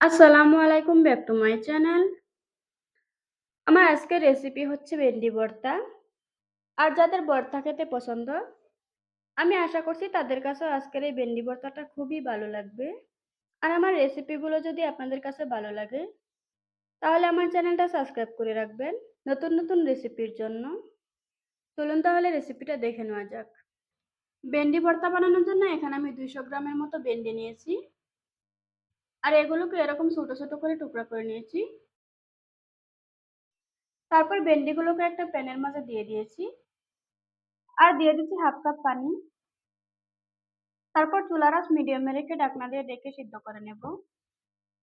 আসসালামু আলাইকুম back to my channel. আমার আজকের রেসিপি হচ্ছে ভেন্ডি ভর্তা। আর যাদের ভর্তা খেতে পছন্দ, আমি আশা করছি তাদের কাছেও আজকের এই ভেন্ডি ভর্তাটা খুবই ভালো লাগবে। আর আমার রেসিপিগুলো যদি আপনাদের কাছে ভালো লাগে, তাহলে আমার চ্যানেলটা সাবস্ক্রাইব করে রাখবেন নতুন নতুন রেসিপির জন্য। চলুন তাহলে রেসিপিটা দেখে নেওয়া যাক। ভেন্ডি ভর্তা বানানোর জন্য এখানে আমি 200 গ্রামের মতো ভেন্ডি নিয়েছি। আর এগুলোকে এরকম ছোট ছোট করে টুকরা করে নিয়েছি। তারপর ভেন্ডিগুলোকে একটা প্যানের মাঝে দিয়ে দিয়েছি। আর দিয়ে দিচ্ছি হাফ কাপ পানি। তারপর চুলার আঁচ মিডিয়ামে রেখে ঢাকনা দিয়ে ডেকে সিদ্ধ করে নেব।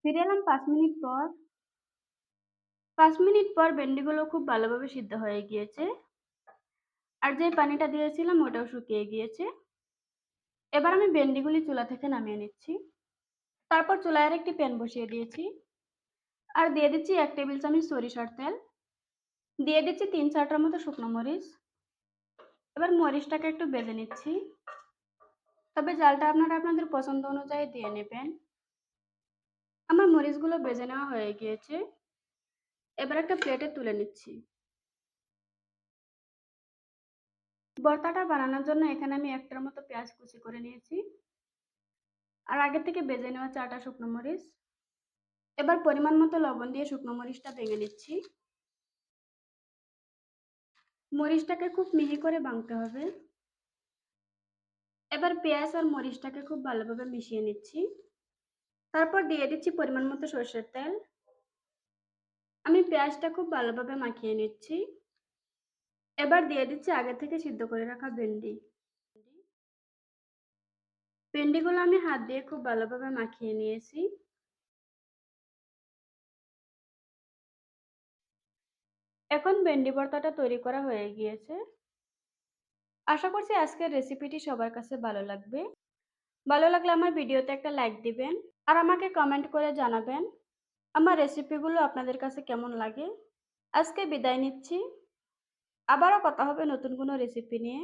ফিরে এলাম পাঁচ মিনিট পর। পাঁচ মিনিট পর ভেন্ডিগুলো খুব ভালোভাবে সিদ্ধ হয়ে গিয়েছে। আর যে পানিটা দিয়েছিলাম ওটাও শুকিয়ে গিয়েছে। এবার আমি ভেন্ডিগুলি চুলা থেকে নামিয়ে নিচ্ছি। তারপর চুলায় একটি প্যান বসিয়ে দিয়েছি। আর দিয়ে দিচ্ছি এক টেবিল চামচ সরিষার তেল। দিয়ে দিচ্ছি তিন চারটার মতো শুকনো মরিচ। এবার মরিচটাকে একটু বেজে নিচ্ছি। তবে জালটা আপনারা আপনাদের পছন্দ অনুযায়ী দিয়ে নেবেন। আমার মরিচগুলো বেজে নেওয়া হয়ে গিয়েছে। এবার একটা প্লেটে তুলে নিচ্ছি। ভর্তাটা বানানোর জন্য এখানে আমি একটার মতো পেঁয়াজ কুচি করে নিয়েছি। আর আগে থেকে বেজে নেওয়া চাটা শুকনো মরিচ। এবার পরিমাণ মতো লবণ দিয়ে শুকনো মরিচটা ভেঙে নিচ্ছি। মরিচটাকে খুব মিহি করে ভাঙতে হবে। এবার পেঁয়াজ আর মরিচটাকে খুব ভালোভাবে মিশিয়ে নিচ্ছি। তারপর দিয়ে দিচ্ছি পরিমাণ মতো সর্ষের তেল। আমি পেঁয়াজটা খুব ভালোভাবে মাখিয়ে নিচ্ছি। এবার দিয়ে দিচ্ছি আগে থেকে সিদ্ধ করে রাখা ভেন্ডি। ভেন্ডিগুলো আমি হাত দিয়ে খুব ভালোভাবে মাখিয়ে নিয়েছি। এখন ভেন্ডি ভর্তাটা তৈরি করা হয়ে গিয়েছে। আশা করছি আজকের রেসিপিটি সবার কাছে ভালো লাগবে। ভালো লাগলে আমার ভিডিওতে একটা লাইক দিবেন আর আমাকে কমেন্ট করে জানাবেন আমার রেসিপিগুলো আপনাদের কাছে কেমন লাগে। আজকে বিদায় নিচ্ছি। আবারও কথা হবে নতুন কোনো রেসিপি নিয়ে।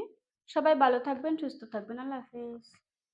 সবাই ভালো থাকবেন, সুস্থ থাকবেন। আল্লাহ হাফেজ।